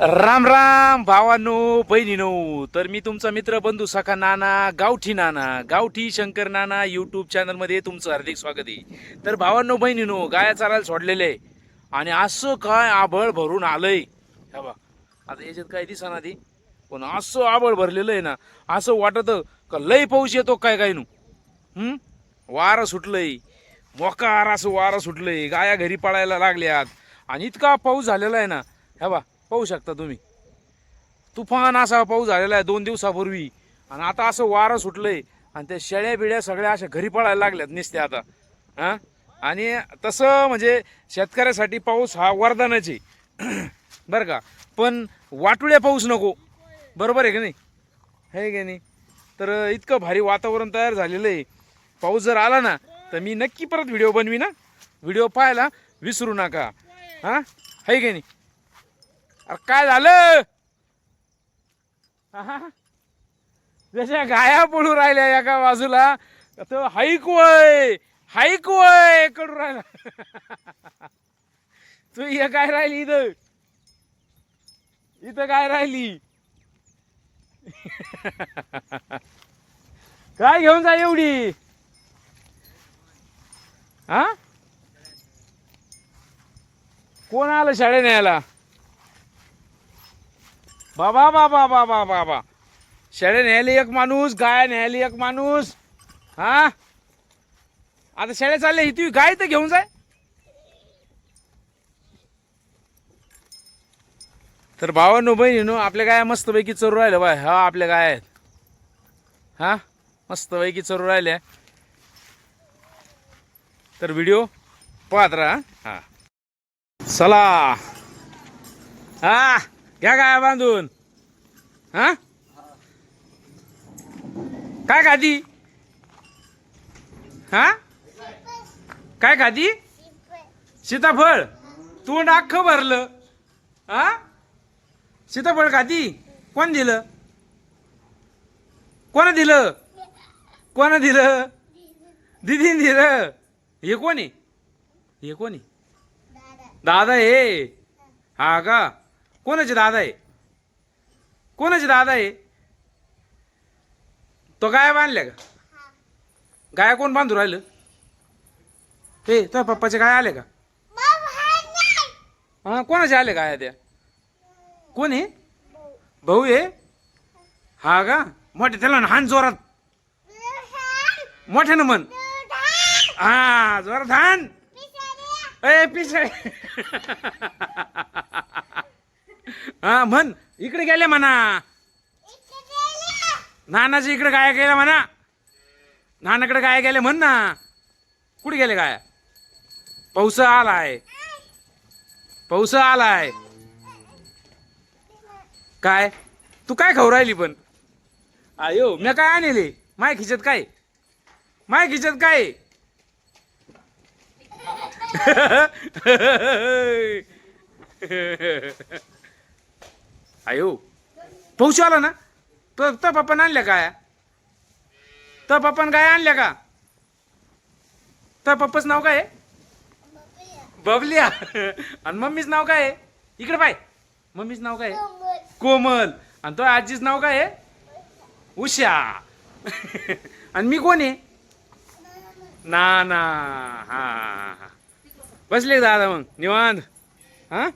राम राम भावांनो बहिणीनो. तर मी तुमचा मित्र बंधू सखा नाना गावठी नाना गावठी शंकर नाना यूट्यूब चॅनलमध्ये तुमचं हार्दिक स्वागत आहे. तर भावांनो बहिणीनो गाया चालायला सोडलेले आहे. आणि असं काय आबळ भरून आलंय. हे बा आता याच्यात काय दिसा ती? पण असं आबळ भरलेलं आहे ना असं वाटत का लय पाऊस येतो काय काय नु? हं? वारं सुटलंय. मोकार असं वारं सुटलंय. गाया घरी पळायला लागल्यात. आणि इतका पाऊस झालेला आहे ना ह्या बा पाहू शकता तुम्ही. तुफान असा पाऊस झालेला आहे दोन दिवसापूर्वी. आणि आता असं वारं सुटलंय आणि त्या शेळ्या बिळ्या सगळ्या अशा घरी पळायला लागल्यात निसत्या आता. हां? आणि तसं म्हणजे शेतकऱ्यासाठी पाऊस हा वरदानच आहे. बरं का? पण वाटुळ्या पाऊस नको. बरोबर आहे का नाही? आहे की नाही? तर इतकं भारी वातावरण तयार झालेलं आहे. पाऊस जर आला ना तर मी नक्की परत व्हिडिओ बनवी ना व्हिडिओ पाहायला विसरू नका. हां? आहे का नाही? अरे काय झालं? जशा गाया पडू राहिल्या एका बाजूला तो हाईक वय हाईक वय कडू राहिला. तू हे काय राहिली इथं? इथं काय राहिली? काय घेऊन जा एवढी? हा? कोण आलं शाळे न्यायला बाबा बाबा बाबा बाबा. शेळे न्यायली एक माणूस गाय न्यायली एक माणूस. हा? आता शेळे चालले ही तू गाय तर घेऊन जाय. तर भावानो बहिणीनो आपल्या गाय मस्तपैकी चरू राहिल्या बाय. हा आपल्या गाय आहेत. हा? मस्तपैकी चरू राहिल्या. तर व्हिडिओ पाहत राहा हा. चला. हा. घ्या गाया बांधून. हा? काय खाती? हा? काय खाती? सीताफळ. तोंड अख्खं भरलं. हा? सीताफळ खाती? कोण दिलं? कोण दिलं? कोण दिलं? दिदीन दिलं. हे कोण? आहे हे कोण? आहे दादा हे. हा का? कोणाचे दादा आहे? कोणाचे दादा आहे? तो गाया बांधल्या का? गाया कोण बांधू राहिलं? हे तो पप्पाचे गाय आले का? हा कोणाचे आले गाया त्या? कोण आहे भाऊ आहे हा का? मोठे त्याला ना हान जोरात. मोठ्यानं म्हण. हा जोरात हान. ए पिसळे हा म्हण. इकडे गेले म्हणा. नानाच्या इकडे काय गेले म्हणा. नानाकडे काय गेले म्हण ना. कुठे गेले काय पाऊस आलाय. पाऊस आलाय. काय? तू काय खाऊ राहिली पण? आयो मी काय आणले? माय खिचत काय? माय खिचत काय? आयो. पाऊस आला ना? तर तर पप्पानं आणल्या काय तर पप्पान काय आणल्या का? तर पप्पाचं नाव काय बबल्या बबलिया आणि मम्मीच नाव काय आहे? इकडे पाय. मम्मीच नाव काय आहे? कोमल. आणि तो आजीच नाव काय आहे? उषा. आणि मी कोण आहे? ना ना हा हा. बसले दादा मग. निवांत. हा?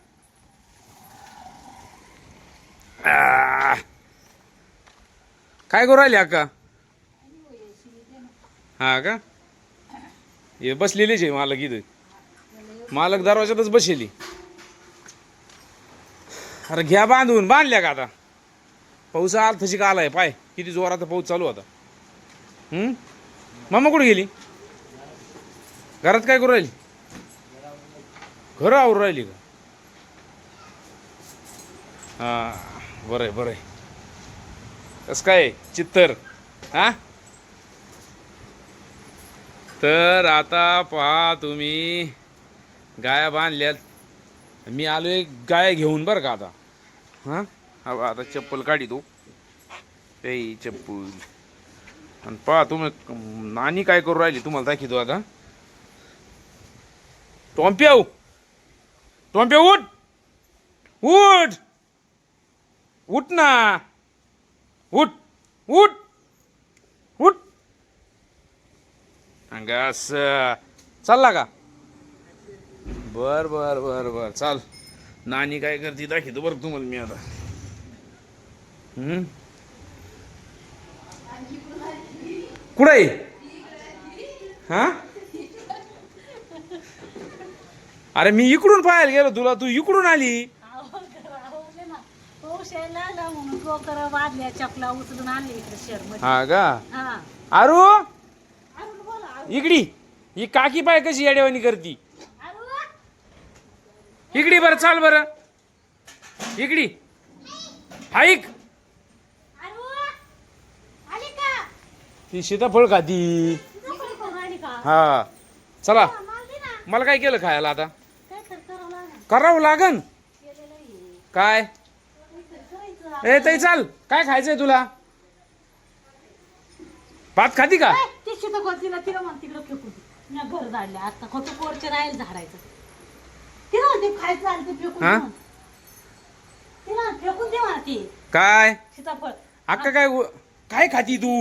काय करू राहिले अक्का? हा का? हे बसलेलीच आहे मालक इथं. मालक दरवाजातच बसेली. अरे घ्या बांधून बांधल्या का आता? पाऊस आला तशी का आलाय? पाय किती जोरात पाऊस चालू होता हम्म? मामा कुठे गेली? घरात काय करू राहिली? घरं आवरू राहिली का? हा. बरं आहे बरं आहे. कसं काय चित्तर. हा? तर आता पहा तुम्ही गाया बांधल्यात. मी आलो एक गाय घेऊन बरं का आता? हां? हा आता चप्पल काढी तू. ते चप्पल. आणि पहा तुम्ही नानी काय करू राहिली तुम्हाला दाखवतो आता. टॉम्प्याव टॉम्प्या उठ. उठ. उठ ना. उठ उठ उठ. अंग असं. चालला का? बर बर बर बर. चाल. नानी काय करते दाखवतो बरं तुम्हाला मी आता. कुठं आहे? हा? अरे मी इकडून पाहायला गेलो तुला. तू इकडून आली. म्हणून गोकर वाजल्या चपला उचलून आणले इकडे शहरमध्ये हा का? हा. अरुण बोला अरुण. इकडी. ही काकी पाय कशी येड्यावानी करती? अरुण इकडी बरं चाल बरं. इकडी. हाईक. अरुण आली का ती सीताफळ खाती. नोकरी करून आली का हा. चला. मला दे ना. मला काय केलं खायला आता? काय तर करावं लागेल. करावं लागन. काय. ए ताई चाल. काय खायचंय तुला? भात खाती का? तिला तिला म्हण तिकडं फेकून दे. मी घर झाडले आता. खोटं पोरचे राहील झाडायचं. तिला म्हणते खायचं आलं ते फेकून हा? दे म्हण. तिला म्हण, फेकून दे म्हणा ते काय? सीताफळ. अक्का काय उ- काय खाती तू?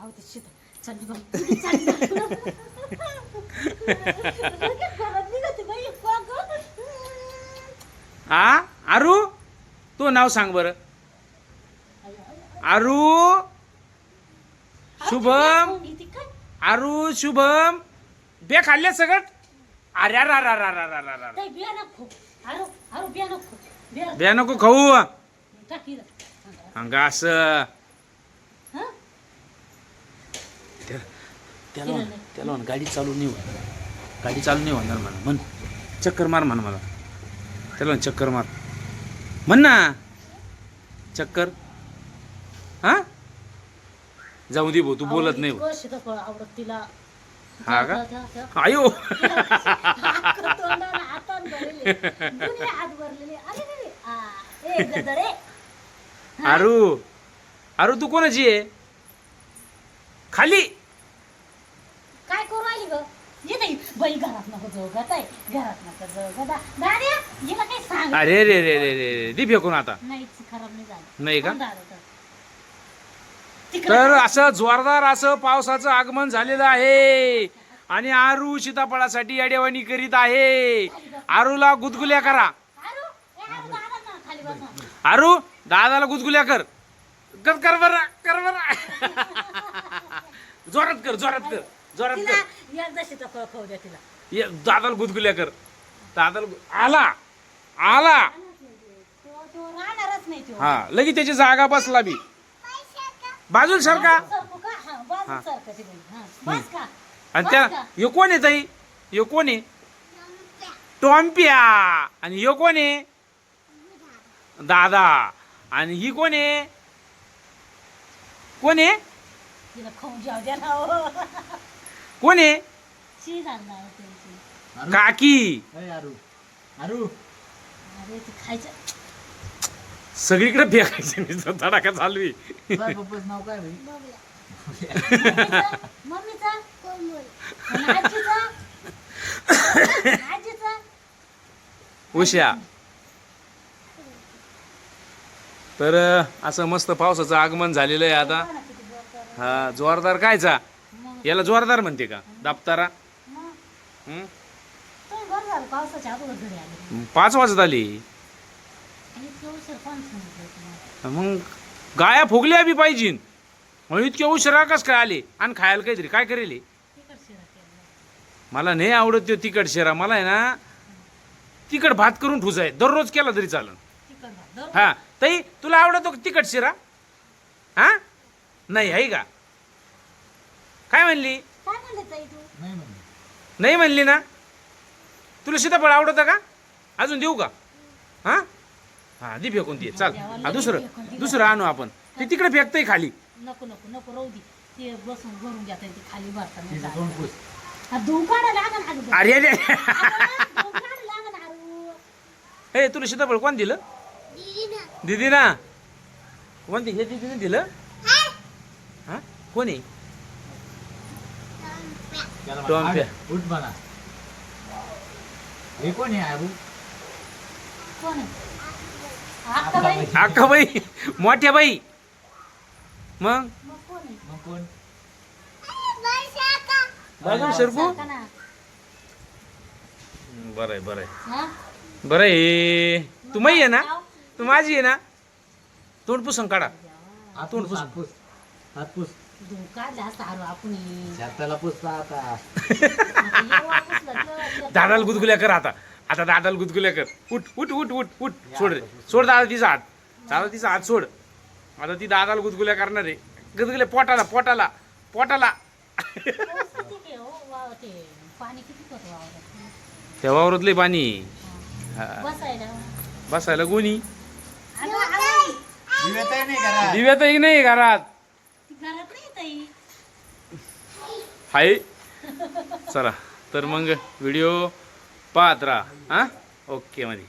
अहो ते शीत चल बघ, किती चांगली. लगेच घरात निघते बाई, पागल. आ? आरू? तू नाव सांग बरं. आरू? शुभम? आरू शुभम? बे खाल्ले सगळं? अरे अरे अरे अरे अरे अरे अरे ताई, बिया नको. खाऊ. अंग असं. हं? त्याला म्हण- त्याला म्हण गाडी चालू नाही होत गाडी चालू नाही होणार म्हणा. म्हण. चक्कर मार म्हणा मला. त्याला चक्कर मार. म्हण ना. चक्कर. जाऊ दे भाऊ तू बोलत नाही भाऊ. सीताफळ आवडत तिला हा का? आयो. अख्खं तोंडाला हातात भरलेले. दोन्ही हात भरलेले. अरे रे रे. आ, ए, गदरे. आरू आरू तू कोणाची आहे? खाली. काय करू राहिली ग? ये नाही बाई घरात नको जाऊ ग ताई. घरात नको जाऊ ग दा- दाद्या हिला काही सांग. अरे रे रे रे रे रे. दी फेकून आता. नाहीच खराब नाही झालं. नाही का? तर? असं जोरदार असं पावसाचं आगमन झालेलं आहे. आणि आरू सीताफळासाठी अडेवाणी करीत आहे. आरूला गुदगुल्या करा. आरू, दादाला गुदगुल्या कर. कर कर बर कर बर. जोरात कर जोरात कर जोरात कर. दादाला गुदगुल्या कर. दादाला आला आला. हा लगेच त्याची जागा बसला बी. बाजूला सारखा हा हा. आणि त्या यो कोण आहे ताई? यो कोण आहे? टॉम्प्या. आणि यो कोण आहे? दादा. आणि ही कोण आहे? कोण आहे? हो. कोण आहे? त्यांची. काकी. अरे अरू. अरू. अरे ते खायचं. सगळीकडे फेकायचं नुसतं तडाखा चालू आहे. तुझ्या पप्पाचं नाव काय भाई मम्मीचा मम्मीचा? आणि आजीचा? आजीचा? उशा तर असं मस्त पावसाचं आगमन झालेलं आहे आता. हा जोरदार कायचा? याला जोरदार म्हणते का? दाप्तारा? मग? हं? तुम्ही बरं झालं पावसाच्या अगोदर घरी आले. पाच वाजत आली आणि इतके उशीर कोण सांगितलं तुम्हाला मग? गाया फुगल्या बी पाहिजे. मग इतके उशिरा कस काय आले? आणि खायला काहीतरी काय करेल मला नाही आवडत तो तिखट शिरा. मला आहे ना तिखट भात करून ठुसाय दररोज केला तरी चालन. हा. ताई तुला आवडतो का तिखट शिरा? हा? नाही आहे का? काय म्हणली? काय म्हणले ताई तू? नाही म्हणलं. नाही म्हणली ना? तुला सीताफळ आवडतं का? अजून देऊ का? हा? हा दे फेकून दे चाल. हा दुसरं दुसरं आणू आपण. ते तिकडे फेकतंय खाली. नको नको नको राहू दे. ते बसून भरून घेता ते खाली भरता नाही तिचं जात. तोंड पुस. हा, धुवून काढा लागन. अरे अरे अगं, धुवून काढा लागन अरू. हे तुला सीताफळ कोण दिलं? दिदी ना कोण हे दिदीने दिलं? हा? कोण टोम्प्या. उठ म्हणा. हे कोण आहे अरू कोण आहे? अक्का बाई मोठ्या बाई. मग? सरपू. बरं आहे बरं आहे. हा? बरं आहे. तू मै आहे ना. तू माझी आहे ना? तोंड पुसून काढा. तोंड पुस पुस. हात पुस. आपण दादाला गुदगुल्या कर आता. आता दादाला गुदगुल्या कर. उठ उठ उठ उठ उठ. सोड रे. सोड दादा तिचा हात. दादा तिचा हात सोड. आता ती दादाला गुदगुल्या करणार आहे. गुदगुल्या पोटाला पोटाला पोटाला. ते पाणी त्या वावरातले पाणी बसायला कोणी? दिव्या अगं, दिव्यातही नाही नाही घरात. घरात हाय. चला तर मग व्हिडिओ पाहत राहा हां ओके मध्ये